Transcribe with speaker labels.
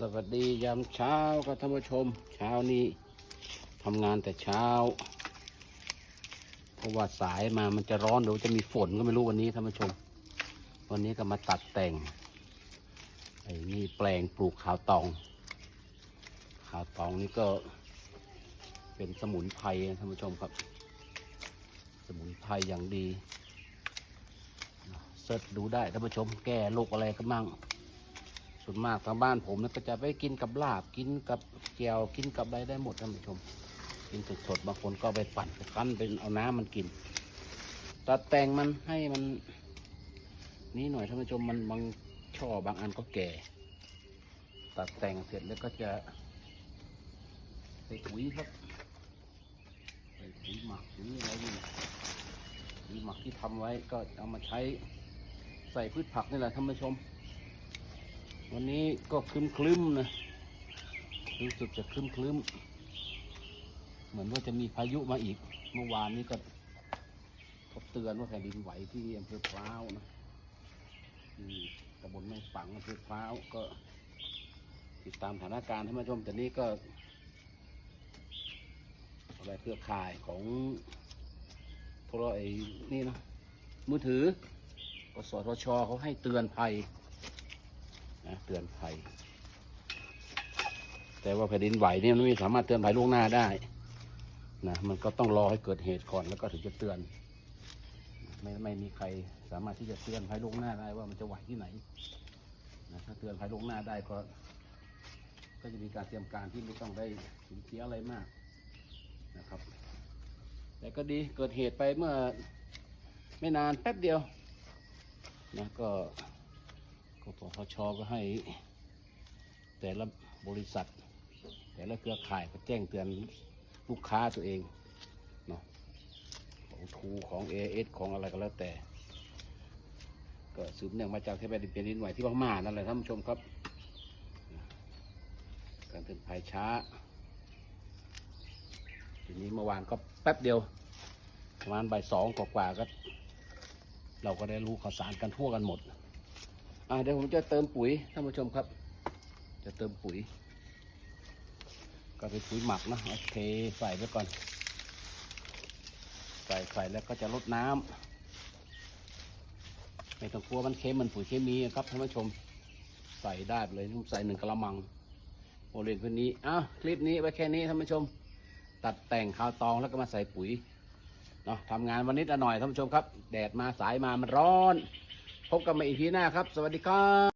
Speaker 1: สวัสดียามเช้าครับท่านผู้ชม เช้านี้ทำงานแต่เช้า เพราะว่าสายมามันจะร้อนเดี๋ยวจะมีฝนก็ไม่รู้วันนี้ท่านผู้ชม วันนี้ก็มาตัดแต่งไอ้นี่แปลงปลูกขาวตอง ขาวตองนี่ก็เป็นสมุนไพรท่านผู้ชมครับ สมุนไพรอย่างดีเสิร์ชดูได้ท่านผู้ชม แก้โรคอะไรก็มั่ง ส่วนมากทางบ้านผมเนี่ยก็จะไปกินกับลาบกินกับแกวกินกับอะไรได้หมดท่านผู้ชม กินสดๆบางคนก็ไปปั่นไปคั้นเป็นเอาน้ำมันกินตัดแต่งมันให้มันนี่หน่อยท่านผู้ชมมันบางช่อบางอันก็แก่ ตัดแต่งเสร็จแล้วก็จะใส่ปุ๋ยครับใส่ปุ๋ยหมักปุ๋ยอะไรนี่ปุ๋ยหมักที่ทำไว้ก็เอามาใช้ใส่พืชผักนี่แหละท่านผู้ชม วันนี้ก็คลึ้มคลึ้มนะรู้สึกจะคลึ้มคลึ้มเหมือนว่าจะมีพายุมาอีก เมื่อวานนี้ก็เขาเตือนว่าแผ่นดินไหวที่อำเภอพร้าวนะตำบลแม่ฝังอำเภอพร้าวก็ ติดตามสถานการณ์ให้มาชมแต่นี้ก็อะไรเครือข่ายของโทราไอ้นี่นะมือถือ กสทชเขาให้เตือนภัย นะเตือนภัย แต่ว่าแผ่นดินไหวเนี่ยมันไม่สามารถเตือนภัยล่วงหน้าได้นะมันก็ต้องรอให้เกิดเหตุก่อนแล้วก็ถึงจะเตือน ไม่ไม่มีใครสามารถที่จะเตือนภัยล่วงหน้าได้ว่ามันจะไหวที่ไหนนะถ้าเตือนภัยล่วงหน้าได้ก็ ก็จะมีการเตรียมการที่ไม่ต้องได้สูญเสียอะไรมากนะครับ แต่ก็ดีเกิดเหตุไปเมื่อไม่นานแป๊บเดียวนะก็ กปพชก็ให้ แต่ละบริษัท แต่ละเครือข่ายก็แจ้งเตือนลูกค้าตัวเองเนาะของทูของเอเอสของอะไรก็แล้วแต่ ก็สืบเนื่องมาจากที่แผ่นดินเป็นดินไหวที่พม่านั่นแหละท่านผู้ชมครับ การเตือนภัยช้าทีนี้เมื่อวานก็แป๊บเดียวประมาณบ่ายสองกว่าๆก็ เราก็ได้รู้ข่าวสารกันทั่วกันหมด อ่าเดี๋ยวผมจะเติมปุ๋ยท่านผู้ชมครับ จะเติมปุ๋ย ก็เป็นปุ๋ยหมักนะโอเคใส่ไปก่อน ใส่ใส่แล้วก็จะลดน้ำไม่ต้องกลัวมันเค็มมันปุ๋ยเคมีครับท่านผู้ชม ใส่ได้เลยผมใส่หนึ่งกระมังโอเรียนพื้นนี้อ้าวคลิปนี้ไว้แค่นี้ท่านผู้ชม ตัดแต่งข้าวตองแล้วก็มาใส่ปุ๋ยเนาะทำงานวันนิดหน่อยท่านผู้ชมครับ แดดมาสายมามันร้อน พบกันใหม่อีพีหน้าครับ สวัสดีครับ